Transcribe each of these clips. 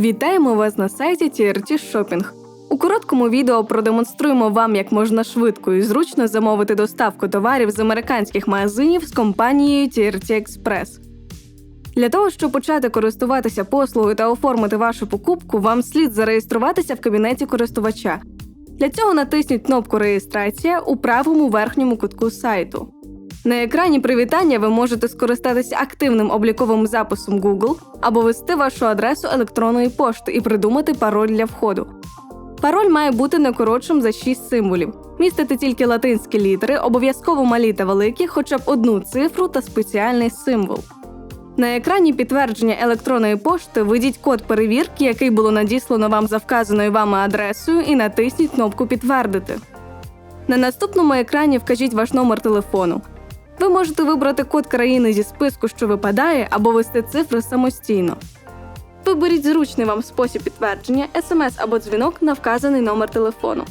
Вітаємо вас на сайті TRT Shopping. У короткому відео продемонструємо вам, як можна швидко і зручно замовити доставку товарів з американських магазинів з компанією TRT Express. Для того, щоб почати користуватися послугою та оформити вашу покупку, вам слід зареєструватися в кабінеті користувача. Для цього натисніть кнопку Реєстрація у правому верхньому кутку сайту. На екрані привітання ви можете скористатися активним обліковим записом Google або ввести вашу адресу електронної пошти і придумати пароль для входу. Пароль має бути не коротшим за 6 символів. Містити тільки латинські літери, обов'язково малі та великі, хоча б одну цифру та спеціальний символ. На екрані підтвердження електронної пошти введіть код перевірки, який було надіслано вам за вказаною вами адресою, і натисніть кнопку Підтвердити. На наступному екрані вкажіть ваш номер телефону. Ви можете вибрати код країни зі списку, що випадає, або ввести цифри самостійно. Виберіть зручний вам спосіб підтвердження, смс або дзвінок на вказаний номер телефону.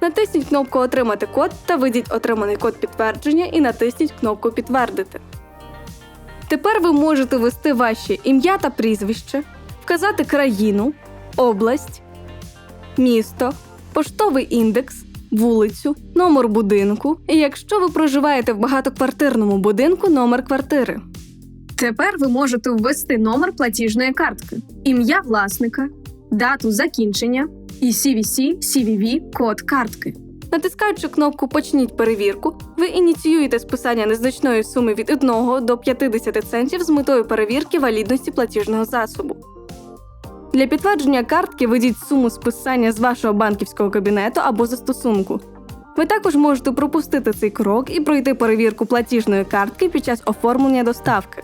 Натисніть кнопку Отримати код та введіть отриманий код підтвердження і натисніть кнопку Підтвердити. Тепер ви можете ввести ваші ім'я та прізвище, вказати країну, область, місто, поштовий індекс, вулицю, номер будинку, і якщо ви проживаєте в багатоквартирному будинку, номер квартири. Тепер ви можете ввести номер платіжної картки, ім'я власника, дату закінчення і CVC, CVV код картки. Натискаючи кнопку Почніть перевірку, ви ініціюєте списання незначної суми від 1 до 50 центів з метою перевірки валідності платіжного засобу. Для підтвердження картки введіть суму списання з вашого банківського кабінету або застосунку. Ви також можете пропустити цей крок і пройти перевірку платіжної картки під час оформлення доставки.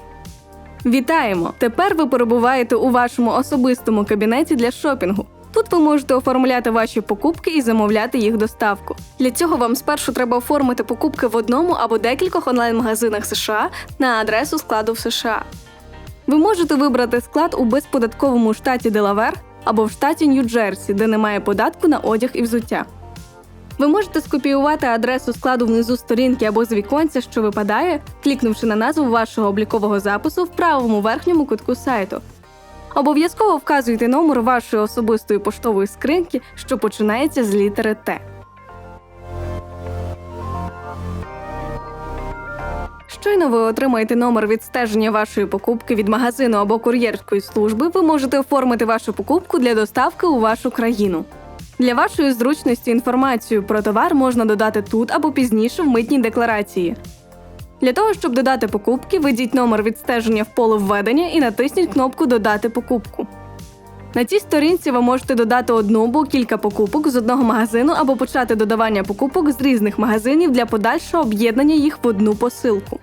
Вітаємо! Тепер ви перебуваєте у вашому особистому кабінеті для шопінгу. Тут ви можете оформляти ваші покупки і замовляти їх доставку. Для цього вам спершу треба оформити покупки в одному або декількох онлайн-магазинах США на адресу складу в США. Ви можете вибрати склад у безподатковому штаті Делавер або в штаті Нью-Джерсі, де немає податку на одяг і взуття. Ви можете скопіювати адресу складу внизу сторінки або з віконця, що випадає, клікнувши на назву вашого облікового запису в правому верхньому кутку сайту. Обов'язково вказуйте номер вашої особистої поштової скриньки, що починається з літери Т. Щойно ви отримаєте номер відстеження вашої покупки від магазину або кур'єрської служби, ви можете оформити вашу покупку для доставки у вашу країну. Для вашої зручності інформацію про товар можна додати тут або пізніше в митній декларації. Для того, щоб додати покупки, введіть номер відстеження в поле введення і натисніть кнопку Додати покупку. На цій сторінці ви можете додати одну або кілька покупок з одного магазину або почати додавання покупок з різних магазинів для подальшого об'єднання їх в одну посилку.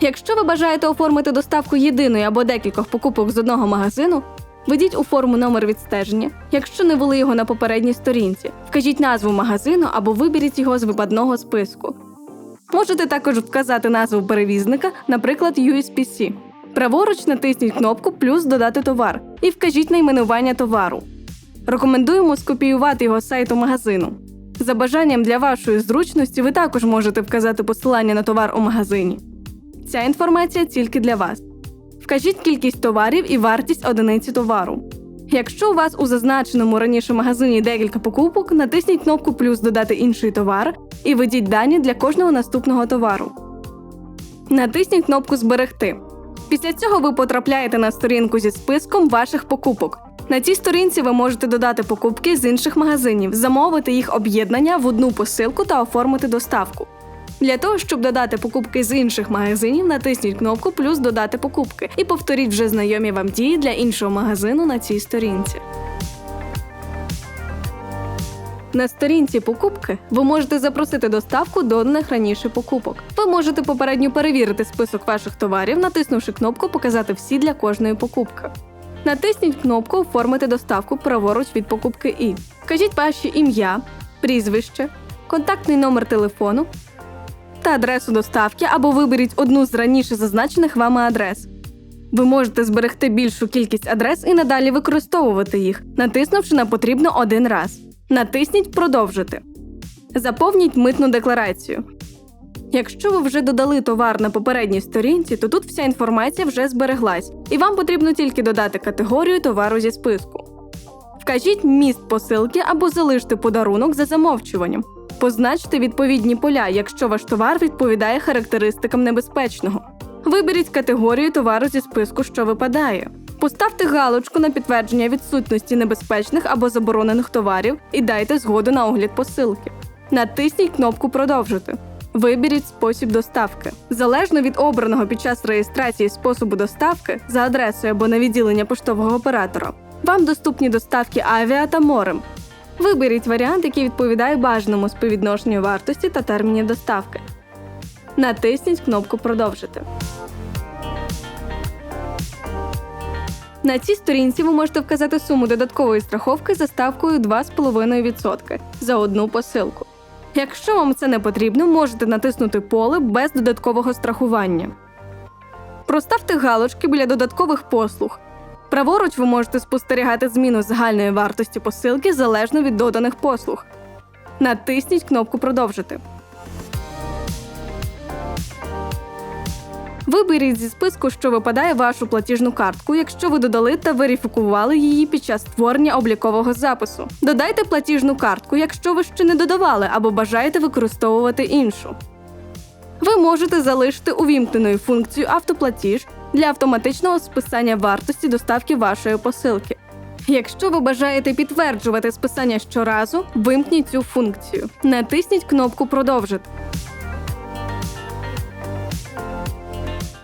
Якщо ви бажаєте оформити доставку єдиної або декількох покупок з одного магазину, введіть у форму номер відстеження, якщо не ввели його на попередній сторінці, вкажіть назву магазину або виберіть його з випадного списку. Можете також вказати назву перевізника, наприклад, USPC. Праворуч натисніть кнопку Плюс додати товар і вкажіть найменування товару. Рекомендуємо скопіювати його з сайту магазину. За бажанням для вашої зручності ви також можете вказати посилання на товар у магазині. Ця інформація тільки для вас. Вкажіть кількість товарів і вартість одиниці товару. Якщо у вас у зазначеному раніше магазині декілька покупок, натисніть кнопку Плюс додати інший товар і введіть дані для кожного наступного товару. Натисніть кнопку Зберегти. Після цього ви потрапляєте на сторінку зі списком ваших покупок. На цій сторінці ви можете додати покупки з інших магазинів, замовити їх об'єднання в одну посилку та оформити доставку. Для того, щоб додати покупки з інших магазинів, натисніть кнопку Плюс додати покупки і повторіть вже знайомі вам дії для іншого магазину на цій сторінці. На сторінці покупки ви можете запросити доставку доданих раніше покупок. Ви можете попередньо перевірити список ваших товарів, натиснувши кнопку Показати всі для кожної покупки. Натисніть кнопку Оформити доставку праворуч від покупки І. Вкажіть ваші ім'я, прізвище, контактний номер телефону та адресу доставки або виберіть одну з раніше зазначених вами адрес. Ви можете зберегти більшу кількість адрес і надалі використовувати їх, натиснувши на потрібно один раз. Натисніть Продовжити. Заповніть митну декларацію. Якщо ви вже додали товар на попередній сторінці, то тут вся інформація вже збереглась, і вам потрібно тільки додати категорію товару зі списку. Вкажіть міст посилки або залиште подарунок за замовчуванням. Позначте відповідні поля, якщо ваш товар відповідає характеристикам небезпечного. Виберіть категорію товару зі списку, що випадає. Поставте галочку на підтвердження відсутності небезпечних або заборонених товарів і дайте згоду на огляд посилки. Натисніть кнопку Продовжити. Виберіть спосіб доставки. Залежно від обраного під час реєстрації способу доставки за адресою або на відділення поштового оператора. Вам доступні доставки авіа та морем. Виберіть варіант, який відповідає бажаному співвідношенню вартості та термінів доставки. Натисніть кнопку Продовжити. На цій сторінці ви можете вказати суму додаткової страховки за ставкою 2,5% за одну посилку. Якщо вам це не потрібно, можете натиснути поле без додаткового страхування. Проставте галочки біля додаткових послуг. Праворуч ви можете спостерігати зміну загальної вартості посилки залежно від доданих послуг. Натисніть кнопку Продовжити. Виберіть зі списку, що випадає вашу платіжну картку, якщо ви додали та верифікували її під час створення облікового запису. Додайте платіжну картку, якщо ви ще не додавали або бажаєте використовувати іншу. Ви можете залишити увімкненою функцію автоплатіж для автоматичного списання вартості доставки вашої посилки. Якщо ви бажаєте підтверджувати списання щоразу, вимкніть цю функцію. Натисніть кнопку Продовжити.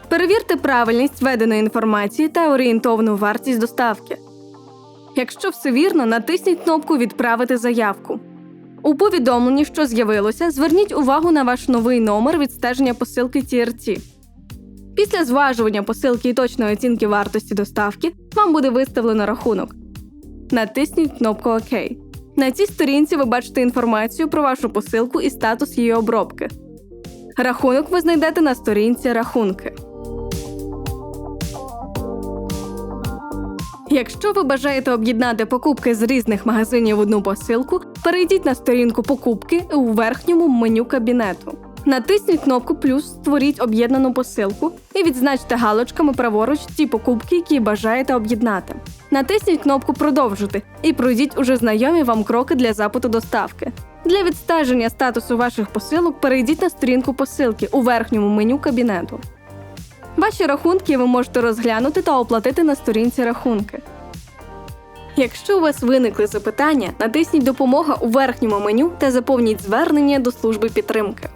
Перевірте правильність введеної інформації та орієнтовну вартість доставки. Якщо все вірно, натисніть кнопку Відправити заявку. У повідомленні, що з'явилося, зверніть увагу на ваш новий номер відстеження посилки TRT. Після зважування посилки і точної оцінки вартості доставки вам буде виставлено рахунок. Натисніть кнопку ОК. На цій сторінці ви бачите інформацію про вашу посилку і статус її обробки. Рахунок ви знайдете на сторінці Рахунки. Якщо ви бажаєте об'єднати покупки з різних магазинів в одну посилку, перейдіть на сторінку покупки у верхньому меню кабінету. Натисніть кнопку Плюс, створіть об'єднану посилку і відзначте галочками праворуч ті покупки, які бажаєте об'єднати. Натисніть кнопку Продовжити і пройдіть уже знайомі вам кроки для запиту доставки. Для відстеження статусу ваших посилок перейдіть на сторінку посилки у верхньому меню кабінету. Ваші рахунки ви можете розглянути та оплатити на сторінці рахунки. Якщо у вас виникли запитання, натисніть Допомога у верхньому меню та заповніть звернення до служби підтримки.